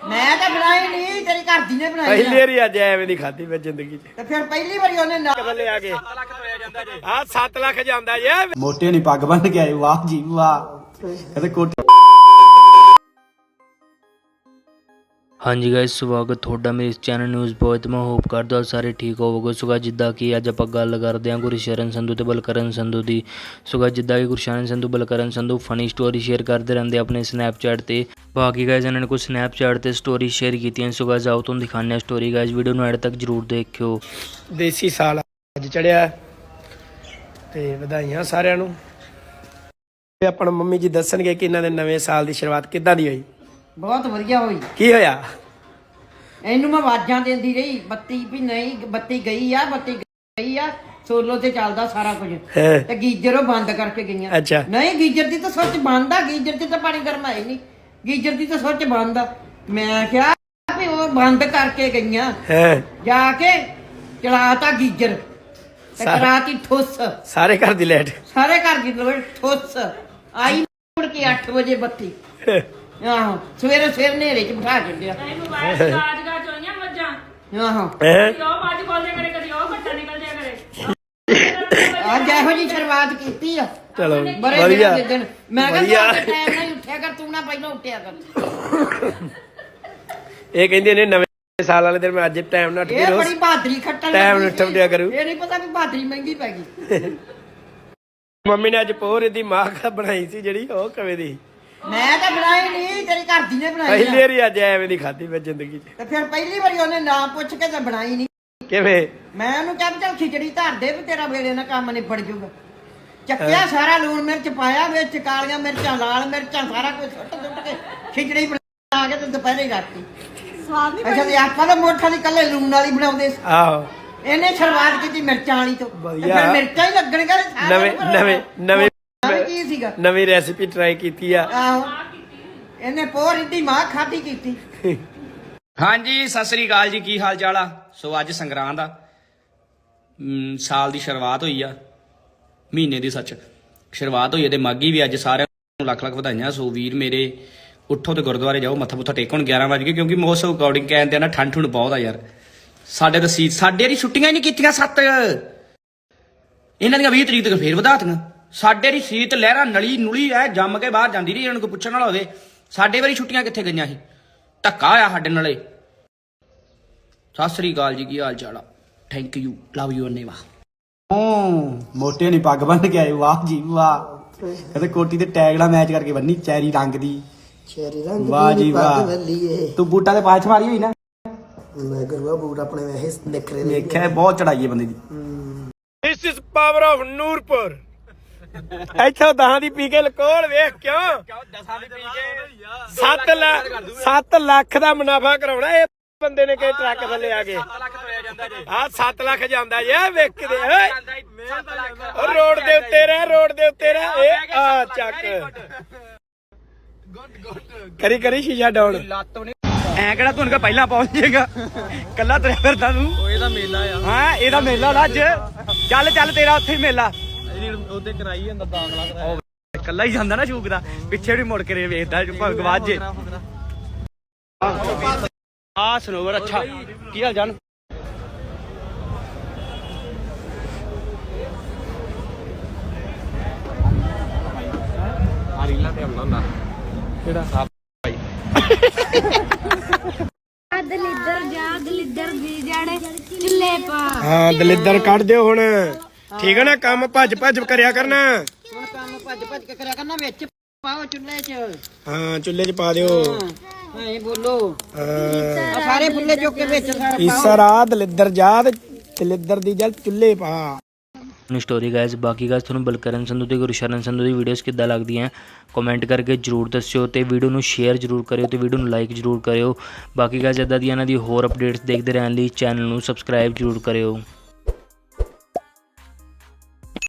ਮੈਂ ਤਾਂ ਬਣਾਈ ਨਹੀਂ ਤੇਰੀ ਘਰ ਦੀ ਨੇ ਬਣਾਈ ਪਹਿਲੀ ਆ। ਵਾਰੀ ਅੱਜ ਐਵੇਂ ਦੀ ਖਾਧੀ ਮੈਂ ਜ਼ਿੰਦਗੀ 'ਚ। ਤੇ ਫਿਰ ਪਹਿਲੀ ਵਾਰੀ ਉਹਨੇ ਨਾ ਥੱਲੇ ਆ ਕੇ। 7 ਲੱਖ ਤੋਇਆ ਜਾਂਦਾ ਜੇ। ਹਾਂ 7 ਲੱਖ ਜਾਂਦਾ ਜੇ। ਮੋਟੇ ਨਹੀਂ ਪੱਗ ਬੰਨ ਕੇ ਆਏ ਵਾਹ ਜੀ ਵਾਹ। ਕਹਿੰਦੇ ਕੋਟ ਹਾਂਜੀ ਗਾਇਸ ਸਵਾਗਤ ਤੁਹਾਡਾ ਮੇਰੇ ਇਸ ਚੈਨਲ ਨਿਊਜ਼ ਬੋਏ ਮੈਂ ਹੋਪ ਕਰਦਾ ਹਾਂ ਸਾਰੇ ਠੀਕ ਹੋਵੋਗੇ। ਸੋ guys, ਜਿੱਦਾਂ ਕਿ ਅੱਜ ਆਪਾਂ ਗੱਲ ਕਰਦੇ ਹਾਂ ਗੁਰਸ਼ਰਨ ਸੰਧੂ ਤੇ ਬਲਕਰਨ ਸੰਧੂ ਦੀ। ਸੋ guys, ਜਿੱਦਾਂ ਕਿ Gursharan Sandhu Balkaran Sandhu funny story share ਕਰਦੇ ਰਹਿੰਦੇ ਆਪਣੇ ਸਨੈਪਚੈਟ ਤੇ। ਬਾਕੀ ਗਾਇਸ ਇਹਨਾਂ ਨੇ ਕੁਝ ਸਨੈਪਚੈਟ ਤੇ ਸਟੋਰੀ ਸ਼ੇਅਰ ਕੀਤੀਆਂ। ਸੋ guys, ਆਓ ਤੁਹਾਨੂੰ ਦਿਖਾਉਂਦੇ ਹਾਂ ਸਟੋਰੀ ਗਾਇਸ ਵੀਡੀਓ ਨੂੰ ਐਡ ਤੱਕ ਜਰੂਰ ਦੇਖਿਓ। ਦੇਸੀ ਸਾਲ ਅੱਜ ਚੜਿਆ ਤੇ ਵਧਾਈਆਂ ਸਾਰਿਆਂ ਨੂੰ। ਆਪਣਾ ਮੰਮੀ ਜੀ ਦੱਸਣਗੇ ਕਿ ਇਹਨਾਂ ਦੇ ਨਵੇਂ ਸਾਲ ਦੀ ਸ਼ੁਰੂਆਤ ਕਿੱਦਾਂ ਦੀ ਹੋਈ? ਬਹੁਤ ਵਧੀਆ ਹੋਈ। ਕੀ ਹੋਇਆ? ਇਹਨੂੰ ਮੈਂ ਆਵਾਜ਼ਾਂ ਦਿੰਦੀ ਰਹੀ ਬੱਤੀ ਵੀ ਨਹੀਂ ਬੱਤੀ ਗਈ ਆ ਬੱਤੀ ਗਈ ਆ ਸੋਲੋ ਤੇ ਚੱਲਦਾ ਸਾਰਾ ਕੁਝ। ਹੈ। ਤੇ ਗੀਜ਼ਰ ਉਹ ਬੰਦ ਕਰਕੇ ਗਈਆਂ। ਅੱਛਾ। ਨਹੀਂ ਗੀਜ਼ਰ ਦੀ ਤਾਂ ਸੁੱਚ ਬੰਦ ਆ ਗੀਜ਼ਰ 'ਚ ਤਾਂ ਪਾਣੀ ਗਰਮ ਹੀ ਨਹੀਂ। ਗੀਜ਼ਰ ਦੀ ਤਾਂ ਸੁੱਚ ਬੰਦ ਆ। ਮੈਂ ਕਿਹਾ ਵੀ ਉਹ ਬੰਦ ਕਰਕੇ ਗਈਆਂ। ਹੈ। ਜਾ ਕੇ ਚਲਾਤਾ ਗੀਜ਼ਰ। ਤੇ ਸਾ- ਕਰਾਤੀ ਠੁੱਸ। ਸਾਰੇ ਘਰ ਦੀ ਲਾਈਟ। ਸਾਰੇ ਘਰ ਦੀ ਲੋੜ ਠੁੱਸ। ਆਈ ਮੁੜ ਕੇ 8 ਵਜੇ ਬੱਤੀ। ਆਹੋ ਸਵੇਰੇ ਸਵੇਰ ਨੇਰੇ 'ਚ ਬਿਠਾ ਛੱਡਿਆ ਗਾਜ ਗਾਜ ਹੋਈਆਂ ਮੱਝਾਂ। ਆਹੋ। ਹੈ? ਕਦੀ ਉਹ ਮੱਝ ਖੋਲ ਦਿਆ ਕਰੇ ਕਦੀ ਉਹ ਬੱਚਾ ਨਿਕਲ ਜਾਇਆ ਕਰੇ। ਅੱਜ ਇਹੋ ਜੀ ਸ਼ੁਰੂਆਤ ਕੀਤੀ ਆ। ਚਲੋ ਬੜੇ ਵਧੀਆ। ਦਿਨ ਮੈਂ। ਕਹਿੰਦਾ ਟਾਈਮ ਨਾਲ ਹੀ ਉੱਠਿਆ ਕਰ ਤੂੰ ਨਾ ਪਹਿਲਾਂ ਉੱਠਿਆ ਕਰ। ਇਹ ਕਹਿੰਦੇ ਨੇ ਨਵੇਂ ਸਾਲ ਵਾਲੇ ਦਿਨ ਮੈਂ ਅੱਜ ਟਾਈਮ ਨਾਲ ਉੱਠ ਕੇ ਇਹ ਰੋਜ਼ ਬੜੀ ਬਹਾਦਰੀ ਖੱਟਣ ਟਾਈਮ ਨਾਲ। ਉੱਠਿਆ ਕਰੂ। ਇਹ ਨਹੀਂ ਪਤਾ ਵੀ ਬਹਾਦਰੀ ਮਹਿੰਗੀ ਪੈ ਗਈ। ਮੰਮੀ ਨੇ ਅੱਜ ਪੋਰ ਦੀ ਮਾਂ ਖਾ ਬਣਾਈ ਸੀ ਜਿਹੜੀ ਉਹ ਕਵੇਂ ਦੀ? ਮੈਂ ਤਾਂ ਬਣਾਈ ਨਹੀਂ ਤੇਰੀ ਘਰ ਦੀ ਨੇ ਬਣਾਈ ਪਹਿਲੀ ਆ। ਵਾਰੀ ਅੱਜ ਐਵੇਂ ਦੀ ਖਾਧੀ ਮੈਂ ਜ਼ਿੰਦਗੀ 'ਚ। ਤੇ ਫਿਰ ਪਹਿਲੀ ਵਾਰੀ ਉਹਨੇ ਨਾ ਪੁੱਛ ਕੇ ਤਾਂ ਬਣਾਈ ਨਹੀਂ। ਕਿਵੇਂ? ਮੈਂ ਉਹਨੂੰ ਕਿਹਾ ਵੀ ਚੱਲ ਖਿਚੜੀ ਧਰ ਦੇ ਵੀ ਤੇਰਾ ਵੇਲੇ ਨਾਲ ਕੰਮ ਨਿਬੜ ਜਾਊਗਾ ਚੱਕਿਆ ਸਾਰਾ ਲੂਣ ਮਿਰਚ ਪਾਇਆ ਵਿੱਚ ਕਾਲੀਆਂ ਮਿਰਚਾਂ ਲਾਲ ਮਿਰਚਾਂ ਸਾਰਾ ਕੁਝ ਸੁੱਟ ਸੁੱਟ ਕੇ ਖਿਚੜੀ ਬਣਾ ਕੇ ਤੇ ਦੁਪਹਿਰੇ ਰੱਖਤੀ ਸਵਾਦ ਨਹੀਂ ਅੱਛਾ ਤੇ ਆਪਾਂ ਤਾਂ ਮੋਠਾ ਦੀ ਕੱਲੇ ਲੂਣ ਵਾਲੀ ਬਣਾਉਂਦੇ ਸੀ। ਆਹੋ। ਇਹਨੇ ਸ਼ੁਰੂਆਤ ਕੀਤੀ ਮਿਰਚਾਂ ਵਾਲੀ ਤੋਂ। ਤੇ ਵਧੀਆ। ਫਿਰ ਮਿਰਚਾਂ ਹੀ ਲੱਗਣਗੀਆਂ ਤੇ ਨਵੇਂ ਨਵੇਂ ਨਵੇਂ ਕੀ ਸੀਗਾ। ਨਵੀਂ ਰੈਸਿਪੀ ਟਰਾਈ ਕੀਤੀ ਆ। ਆਹੋ। ਇਹਨੇ ਪੋਰ ਇੱਡੀ ਮਾਂ ਖਾਦੀ ਕੀਤੀ। ਹਾਂਜੀ ਸਤਿ ਸ੍ਰੀ ਅਕਾਲ ਜੀ ਕੀ ਹਾਲ ਚਾਲ ਆ? ਸੋ ਅੱਜ ਸੰਗਰਾਂਦ ਆ। ਮ, ਸਾਲ ਦੀ ਸ਼ੁਰੂਆਤ ਹੋਈ ਆ। ਮਹੀਨੇ ਦੀ ਸੱਚ। ਸ਼ੁਰੂਆਤ ਹੋਈ ਹੈ ਤੇ ਮਾਗੀ ਵੀ ਅੱਜ ਸਾਰਿਆਂ ਨੂੰ ਲੱਖ ਲੱਖ ਵਧਾਈਆਂ। ਸੋ ਵੀਰ ਮੇਰੇ ਉੱਠੋ ਤੇ ਗੁਰਦੁਆਰੇ ਜਾਓ ਮੱਥਾ ਮੁੱਥਾ ਟੇਕਣ 11 ਵਜੇ ਕਿਉਂਕਿ ਮੌਸਮ ਅਕੋਰਡਿੰਗ ਕਹਿੰਦੇ ਆ ਨਾ ਠੰਡ ਠੁੰਡ ਬਹੁਤ ਆ ਯਾਰ। ਸਾਡੇ ਤਾਂ ਸੀ ਸਾਡੇ ਦੀ ਛੁੱਟੀਆਂ ਹੀ ਨਹੀਂ ਕੀਤੀਆਂ ਸੱਤ। ਇਹਨਾਂ ਦੀਆਂ 20 ਤਰੀਕ ਤੱਕ ਫੇਰ ਵਧਾਤੀਆਂ ਸਾਡੇ ਦੀ ਸੀਤ ਲਹਿਰਾ ਨਲੀ ਨੁਲੀ ਐ ਜੰਮ ਕੇ ਬਾਹਰ ਜਾਂਦੀ ਰਹੀ ਇਹਨਾਂ ਨੂੰ ਕੋਈ ਪੁੱਛਣ ਵਾਲਾ ਹੋਵੇ। ਸਾਡੇ ਵਾਰੀ ਛੁੱਟੀਆਂ ਕਿੱਥੇ ਗਈਆਂ ਸੀ? ਧੱਕਾ ਆ ਸਾਡੇ ਨਾਲੇ। ਸਤਿ ਸ੍ਰੀ ਅਕਾਲ ਜੀ ਕੀ ਹਾਲ ਚਾਲ ਆ? Thank you love you anyway ਮੋਟੇ ਨਹੀਂ ਪੱਗ ਬੰਨ ਕੇ ਆਏ ਵਾਹ ਜੀ ਵਾਹ। ਕਹਿੰਦੇ ਕੋਟੀ ਤੇ ਟੈਗ ਨਾਲ ਮੈਚ ਕਰਕੇ ਬੰਨੀ ਚੈਰੀ ਰੰਗ ਦੀ। ਚੈਰੀ ਰੰਗ ਵਾਹ ਦੀ ਜੀ ਪੱਗ ਵਾਹ। ਤੂੰ ਬੂਟਾਂ ਦੇ ਪਾਛ ਮਾਰੀ ਹੋਈ ਨਾ? ਮੈਂ ਗੁਰੂਆ ਬੂਟ ਆਪਣੇ ਵੈਸੇ ਨਿਕਰੇ ਦੇਖਿਆ ਬਹੁਤ ਚੜਾਈ ਹੈ ਬੰਦੇ ਦੀ। This is power of Noorpur ਇੱਥੋਂ ਦਹਾਂ ਦੀ ਪੀ ਕੇ ਲਕੋਲ ਵੇਖ ਕਿਉਂ? ਕਿਉਂ ਦਸਾਂ ਦੀ ਪੀ ਕੇ? 7 ਲੱਖ 7 ਲੱਖ ਦਾ ਮੁਨਾਫਾ ਕਰਾਉਣਾ ਇਹ ਬੰਦੇ ਨੇ ਕਿ ਟਰੱਕ ਥੱਲੇ ਆ ਕੇ 7 ਲੱਖ ਤੋਇਆ ਜਾਂਦਾ ਜੀ। ਹਾਂ 7 ਲੱਖ ਜਾਂਦਾ ਜੇ ਵੇਖ ਕੇ ਦੇ ਓਏ। ਉਹ ਰੋਡ ਦੇ ਉੱਤੇ ਰਹਿ ਰੋਡ ਦੇ ਉੱਤੇ ਰਹਿ। ਇਹ ਆ ਚੱਕ। ਕਰੀ ਕਰੀ ਸ਼ੀਸ਼ਾ ਡਾਊਨ। ਐ ਕਿਹੜਾ ਤੂੰ ਕਾ ਪਹਿਲਾਂ ਪਹੁੰਚ ਜਾਏਗਾ? ਕੱਲਾ ਤੁਰਿਆ ਫਿਰਦਾ ਤੂੰ। ਉਹ ਇਹਦਾ ਮੇਲਾ ਆ। ਹਾਂ ਇਹਦਾ ਮੇਲਾ ਅੱਜ। ਚੱਲ ਚੱਲ ਤੇਰਾ ਉੱਥੇ ਹੀ ਮੇਲਾ ਉਹਦੇ ਕਰਾਈ ਜਾਂਦਾ ਦਾਖਲਾ ਕੱਲਾ ਹੀ ਜਾਂਦਾ ਨਾ ਸ਼ੂਕ ਦਾ। ਪਿੱਛੇ ਵੀ ਮੁੜ ਕੇ ਵੇਖਦਾ ਭਗਵਾਨ ਜੇ। ਆ ਸਨੋਵਰ ਅੱਛਾ। ਕੀ ਹਾਲ ਜਾਨ ਦਲਿੱਦਰ ਜਾ ਦਲਿੱਦਰ ਦੀ ਜਾੜੇ ਚੁੱਲੇ ਪਾ। ਹਾਂ ਦਲਿੱਦਰ ਕੱਢ ਦਿਓ ਹੁਣ। ਠੀਕ ਹੈ ਨਾ ਕੰਮ ਭੱਜ ਭੱਜ ਕਰਿਆ ਕਰਨਾ। ਹੁਣ ਕੰਮ ਭੱਜ ਭੱਜ ਕੇ ਕਰਿਆ ਕਰਨਾ ਵਿੱਚ ਪਾਓ ਚੁੱਲ੍ਹੇ 'ਚ। ਹਾਂ ਚੁੱਲ੍ਹੇ 'ਚ ਪਾ ਦਿਓ। ਹਾਂ ਇਹ ਬੋਲੋ। ਹਾਂ। ਆ ਸਾਰੇ ਫੁੱਲੇ ਚੁੱਕ ਕੇ ਵਿੱਚ ਸਾਰਾ ਪਾਓ। ਈਸਰਾ ਦਲਿੱਦਰ ਜਾ ਤੇ ਦਲਿੱਦਰ ਦੀ ਜਲ ਚੁੱਲ੍ਹੇ ਪਾ। ਆਪਣੀ ਸਟੋਰੀ ਗਾਇਸ ਬਾਕੀ ਗਾਇਸ ਤੁਹਾਨੂੰ ਬਲਕਰਨ ਸੰਧੂ ਤੇ ਗੁਰਸ਼ਰਨ ਸੰਧੂ ਦੀ ਵੀਡੀਓਜ਼ ਕਿੱਦਾਂ ਲੱਗਦੀਆਂ ਕਮੈਂਟ ਕਰਕੇ ਜਰੂਰ ਦੱਸਿਓ ਤੇ ਵੀਡੀਓ ਨੂੰ ਸ਼ੇਅਰ ਜਰੂਰ ਕਰਿਓ ਤੇ ਵੀਡੀਓ ਨੂੰ ਲਾਈਕ ਜਰੂਰ ਕਰਿਓ। ਬਾਕੀ ਗਾਇਸ ਇਦਾਂ ਦੀਆਂ ਇਹਨਾਂ ਦੀ ਹੋਰ ਅਪਡੇਟਸ ਦੇਖਦੇ ਰਹਿਣ ਲਈ ਚੈਨਲ ਨੂੰ ਸਬਸਕ੍ਰਾਈਬ ਜਰੂਰ ਕਰਿਓ।